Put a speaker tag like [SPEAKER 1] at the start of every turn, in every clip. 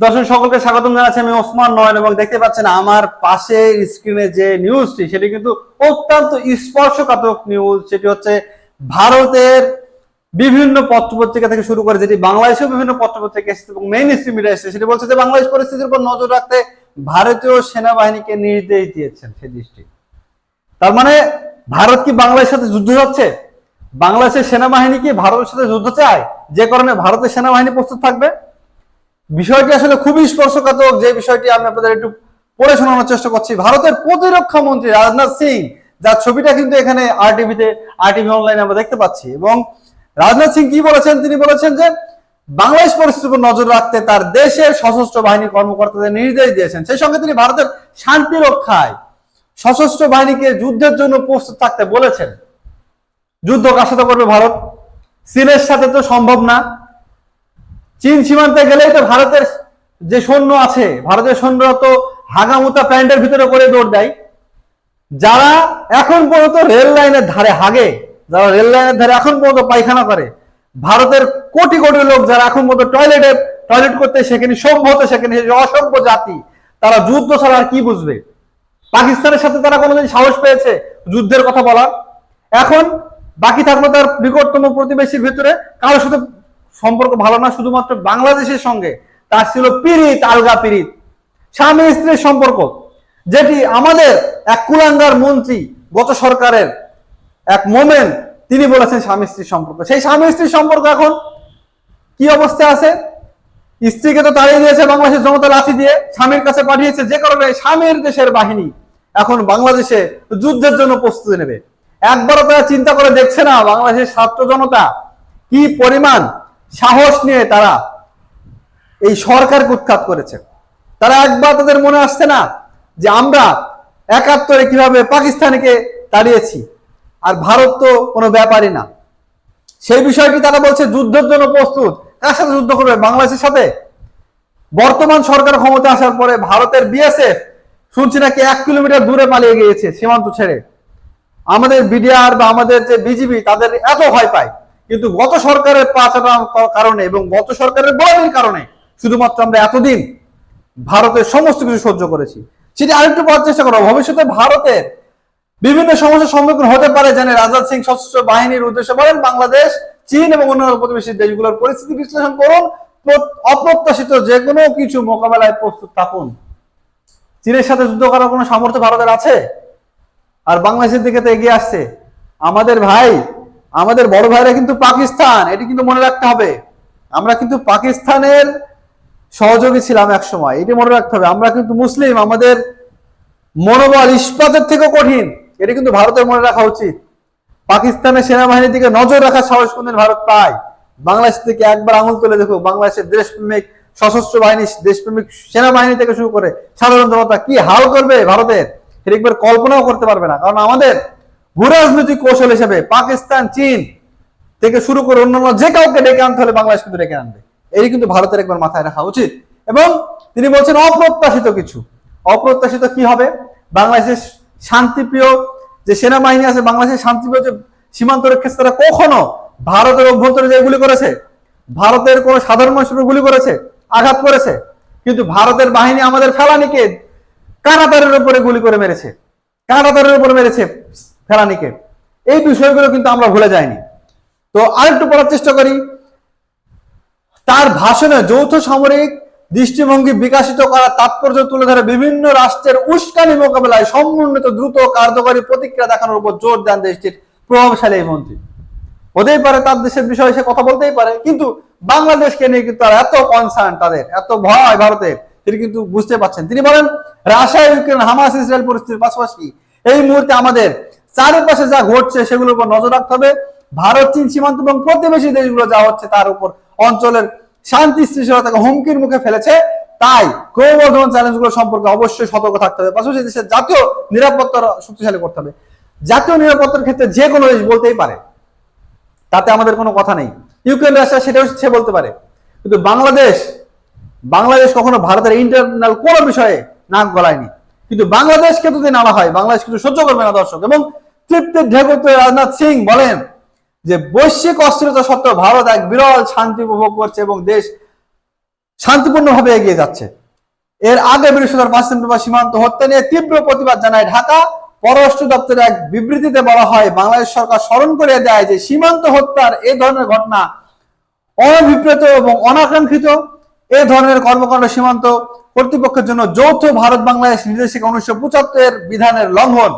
[SPEAKER 1] দর্শক, সকলকে স্বাগতম জানাচ্ছি আমি ওসমান নয়ন এবং দেখতে পাচ্ছেন আমার পাশে স্ক্রিনে যে নিউজটি সেটি কিন্তু অত্যন্ত স্পর্শকাতক নিউজ সেটি হচ্ছে ভারতের বিভিন্ন পত্রপত্রিকা থেকে শুরু করে যেটি বাংলাদেশেও বিভিন্ন পত্রপত্রিকা এসেছে এবং মেইন স্ট্রিম মিডিয়া এসেছে, সেটি বলছে যে বাংলাদেশ পরিস্থিতির উপর নজর রাখতে ভারতীয় সেনাবাহিনীকে নির্দেশ দিয়েছেন সেই দৃষ্টি। তার মানে ভারত কি বাংলাদেশের সাথে যুদ্ধ যাচ্ছে বাংলাদেশের সেনাবাহিনী কি ভারতের সাথে যুদ্ধ চায়? যে কারণে ভারতের সেনাবাহিনী প্রস্তুত থাকবে? বিষয়টি আসলে খুবই স্পর্শকাতক যে বিষয়টি আমি আপনাদের একটু পড়ে শোনানোর চেষ্টা করছি। ভারতের প্রতিরক্ষা মন্ত্রী রাজনাথ সিং, যার ছবিটা কিন্তু এখানে আর টিভিতে আর টিভি অনলাইনে আমরা দেখতে পাচ্ছি। এবং রাজনাথ সিং কি বলেছেন? তিনি বলেছেন যে, বাংলাদেশ পরিস্থিতির উপর নজর রাখতে তার দেশের সশস্ত্র বাহিনী কর্মকর্তাদের নির্দেশ দিয়েছেন। সেই সঙ্গে তিনি ভারতের শান্তি রক্ষায় সশস্ত্র বাহিনীকে যুদ্ধের জন্য প্রস্তুত থাকতে বলেছেন। যুদ্ধ সাথে করবে ভারত? চীনের সাথে তো সম্ভব না। চীন সীমান্তে গেলেই তো ভারতের যে সৈন্য আছে, ভারতের সৈন্যরা তো হাগামুতা প্যান্টের ভিতরে করে দৌড় দেয়। যারা এখন পর্যন্ত রেল লাইনের ধারে হাগে, যারা রেল লাইনের ধারে এখন পর্যন্ত পায়খানা করে, ভারতের কোটি কোটি লোক যারা এখন পর্যন্ত টয়লেটে, টয়লেট করতে সেখানে সভ্য হতে সেখানে অসভ্য জাতি, তারা যুদ্ধ ছাড়া আর কি বুঝবে? পাকিস্তানের সাথে তারা কোনোদিন সাহস পেয়েছে যুদ্ধের কথা বলার? এখন বাকি থাকল তার নিকটতম প্রতিবেশীর ভিতরে, কারোর সাথে সম্পর্ক ভালো না, শুধুমাত্র বাংলাদেশের সঙ্গে, তার ছিল পিরিত আলগা পিরিত স্বামী স্ত্রীর সম্পর্ক, যেটি আমাদের এক কুলাঙ্গার মন্ত্রী, গত সরকারের এক মোমেন্ট তিনি বলেছেন স্বামী স্ত্রীর সম্পর্ক। সেই স্বামী স্ত্রীর সম্পর্ক এখন কি অবস্থায় আছে? স্ত্রীকে তো তাড়িয়ে দিয়েছে বাংলাদেশের জনতা লাঠি দিয়ে, স্বামীর কাছে পাঠিয়েছে, যে কারণে স্বামীর দেশের বাহিনী এখন বাংলাদেশে যুদ্ধের জন্য প্রস্তুতি নেবে। একবারও তারা চিন্তা করে দেখছে না বাংলাদেশের ছাত্র জনতা কি পরিমাণ সাহস নিয়ে তারা এই সরকার উৎখাত করেছে। তারা একবার তাদের মনে আসছে না যে আমরা একাত্তরে কীভাবে পাকিস্তানকে তাড়িয়েছি, আর ভারত তো কোনো ব্যাপারই না। সেই বিষয়টি তারা বলছে যুদ্ধের জন্য প্রস্তুত। কার সাথে যুদ্ধ করবে? বাংলাদেশের সাথে? বর্তমান সরকার ক্ষমতা আসার পরে ভারতের বিএসএফ শুনছি নাকি এক কিলোমিটার দূরে পালিয়ে গিয়েছে, সীমান্ত ছেড়ে। আমাদের বিডিআর বা আমাদের যে বিজিবি, তাদের এত ভয় পায়। কিন্তু গত সরকারের পাচার কারণে এবং গত সরকারের বড়ির কারণে শুধুমাত্র আমরা এতদিন ভারতের সমস্ত কিছু সহ্য করেছি। সেটি আরেকটু পাওয়ার চেষ্টা করো, ভবিষ্যতে ভারতের বিভিন্ন সমস্যার সম্মুখীন হতে পারে জানে রাজনাথ সিং সশস্ত্র বাহিনীর উদ্দেশ্যে বলেন, বাংলাদেশ, চীন এবং অন্যান্য প্রতিবেশী দেশগুলোর পরিস্থিতি বিশ্লেষণ করুন অপ্রত্যাশিত যে কোনো কিছু মোকাবেলায় প্রস্তুত থাকুন। চীনের সাথে যুদ্ধ করার কোনো সামর্থ্য ভারতের আছে? আর বাংলাদেশের দিকে তো এগিয়ে আসছে। আমাদের ভাই আমাদের বড় ভাইরা কিন্তু পাকিস্তান, এটি কিন্তু মনে রাখতে হবে। আমরা কিন্তু পাকিস্তানের সহযোগী ছিলাম এক সময় এটি মনে রাখতে হবে। আমরা কিন্তু মুসলিম, আমাদের মনোবল ইস্পাতের থেকে কঠিন, এটি কিন্তু ভারতের মনে রাখা উচিত। পাকিস্তানের সেনাবাহিনীর দিকে নজর রাখার সাহস কোনদিন ভারত পায়। বাংলাদেশ থেকে একবার আঙুল তুলে দেখো বাংলাদেশের দেশপ্রেমিক সশস্ত্র বাহিনী, দেশপ্রেমিক সেনাবাহিনী থেকে শুরু করে সাধারণ জনতা কি হাল করবে ভারতের একবার কল্পনাও করতে পারবে না। কারণ আমাদের ভূরাজনৈতিক কৌশল হিসেবে পাকিস্তান, চীন থেকে শুরু করে অন্যান্য যে কাউকে ডেকে আনতে হলে বাংলাদেশ কিন্তু ডেকে আনবে। এই কিন্তু ভারতের একবার মাথায় রাখা উচিত। এবং তিনি বলছেন অপ্রত্যাশিত কিছু। অপ্রত্যাশিত কি হবে? বাংলাদেশের শান্তিপ্রিয় যে সেনাবাহিনী আছে, বাংলাদেশের শান্তিপ্রিয় যে সীমান্ত রক্ষী তারা কখনো ভারতের অভ্যন্তরে যে গুলি করেছে, ভারতের কোন সাধারণ মানুষের গুলি করেছে, আঘাত করেছে, কিন্তু ভারতের বাহিনী আমাদের ফেলানিকে কানাতারের উপরে গুলি করে মেরেছে। কানাতারের উপরে মেরেছে। ফেলানিকে। এই বিষয়গুলো কিন্তু আমরা ভুলে যাইনি। তো আরেকটু পড়ার চেষ্টা করি। তার ভাষণে যৌথ সামরিক দৃষ্টিভঙ্গি বিকাশিত করার তাৎপর্য তুলে ধরে বিভিন্ন রাষ্ট্রের উস্কানি মোকাবেলায় সমন্বিত দ্রুত কার্যকরী প্রতিক্রিয়া দেখানোর উপর জোর দেন দেশটির প্রভাবশালী এই মন্ত্রী। হতেই পারে তার দেশের বিষয়ে সে কথা বলতেই পারে, কিন্তু বাংলাদেশকে নিয়ে কিন্তু তার এত কনসার্ন তাদের, এত ভয় ভারতের তিনি কিন্তু বুঝতে পারছেন। তিনি বলেন, রাশিয়া, ইউক্রেন, হামাস, ইসরায়েল পরিস্থিতির পাশাপাশি এই মুহূর্তে আমাদের চারিপাশে যা ঘটছে সেগুলোর উপর নজর রাখতে হবে। ভারত, চীন সীমান্ত এবং প্রতিবেশী দেশগুলো যা হচ্ছে তার উপর অঞ্চলের শান্তি, স্থিতিশীলতাকে হুমকির মুখে ফেলেছে। তাই ক্রমবর্ধমান চ্যালেঞ্জগুলো সম্পর্কে অবশ্যই সতর্ক থাকতে হবে। পাশাপাশি দেশের জাতীয় নিরাপত্তা শক্তিশালী করতে হবে। জাতীয় নিরাপত্তার ক্ষেত্রে যে কোনো দেশ বলতেই পারে। তাতে আমাদের কোনো কথা নেই। ইউক্রেন, রাশিয়া সেটাও সে বলতে পারে। কিন্তু বাংলাদেশ বাংলাদেশ কখনো ভারতের ইন্টারনাল কোনো বিষয়ে নাক গলায়নি। কিন্তু বাংলাদেশকে যদি নালা হয়। বাংলাদেশ কিন্তু সহ্য করবে না দর্শক। এবং তৃপ্তির ঢেকুতে রাজনাথ সিং বলেন যে বৈশ্বিক অস্থিরতা সত্ত্বেও ভারত এক বিরল শান্তি উপভোগ করছে এবং দেশ শান্তিপূর্ণভাবে এগিয়ে যাচ্ছে। এর আগে বৃহস্পতিবার পাঁচ সেপ্টেম্বর সীমান্ত হত্যা নিয়ে তীব্র প্রতিবাদ জানায় ঢাকা। পররাষ্ট্র দপ্তরের এক বিবৃতিতে বলা হয়, বাংলাদেশ সরকার স্মরণ করে দেয় যে সীমান্ত হত্যার এ ধরনের ঘটনা অনভিপ্রেত এবং অনাকাঙ্ক্ষিত। এ ধরনের কর্মকাণ্ড সীমান্ত কর্তৃপক্ষের জন্য যৌথ ভারত বাংলাদেশ নির্দেশিকা উনিশশো পঁচাত্তরের বিধানের লঙ্ঘন।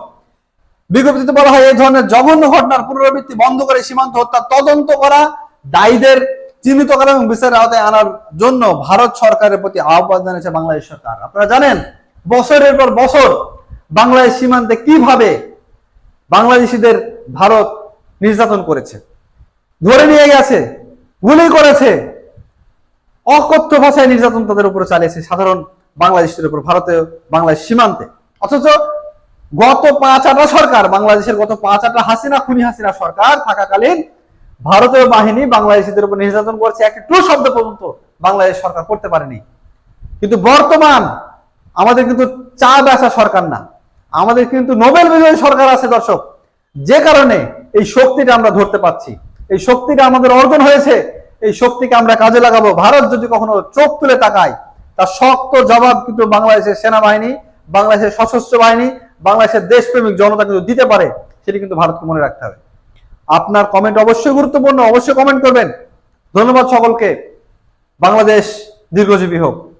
[SPEAKER 1] বিজ্ঞপ্তিতে বলা হয়, এই ধরনের জঘন্য ঘটনার পুনরাবৃত্তি বন্ধ করে সীমান্ত হত্যার তদন্ত করা দায়ীদের চিহ্নিত করা এবং বিচারের আওতায় আনার জন্য ভারত সরকারের প্রতি আহ্বান জানিয়েছে বাংলাদেশ সরকার। আপনারা জানেন, বছরের পর বছর বাংলাদেশ সীমান্তে কীভাবে বাংলাদেশিদের ভারত নির্যাতন করেছে, ধরে নিয়ে গেছে, গুলি করেছে, অকথ্য ভাষায় নির্যাতন তাদের উপরে চালিয়েছে সাধারণ বাংলাদেশের উপর ভারতে বাংলাদেশ সীমান্তে। অথচ গত পাঁচ আটা সরকার, বাংলাদেশের গত পাঁচ আটা হাসিনা, খুনি হাসিনা সরকার থাকাকালীন ভারতীয় বাহিনী বাংলাদেশিদের উপর নির্যাতন করছে। একটি শব্দ পর্যন্ত বাংলাদেশ সরকার করতে পারেনি। কিন্তু বর্তমান আমাদের কিন্তু চা বেচা সরকার না। আমাদের কিন্তু নোবেল বিজয়ী সরকার আছে দর্শক। যে কারণে এই শক্তিটা আমরা ধরতে পাচ্ছি এই শক্তিটা আমাদের অর্জন হয়েছে। এই শক্তিকে আমরা কাজে লাগাবো। ভারত যদি কখনো চোখ তুলে তাকায়, তার শক্ত জবাব কিন্তু বাংলাদেশের সেনাবাহিনী, বাংলাদেশের সশস্ত্র বাহিনী বাংলাদেশের দেশপ্রেমিক জনতা কিন্তু দিতে পারে, সেটি কিন্তু ভারতকে মনে রাখতে হবে। আপনার কমেন্ট অবশ্যই গুরুত্বপূর্ণ, অবশ্যই কমেন্ট করবেন। ধন্যবাদ সকলকে। বাংলাদেশ দীর্ঘজীবী হোক।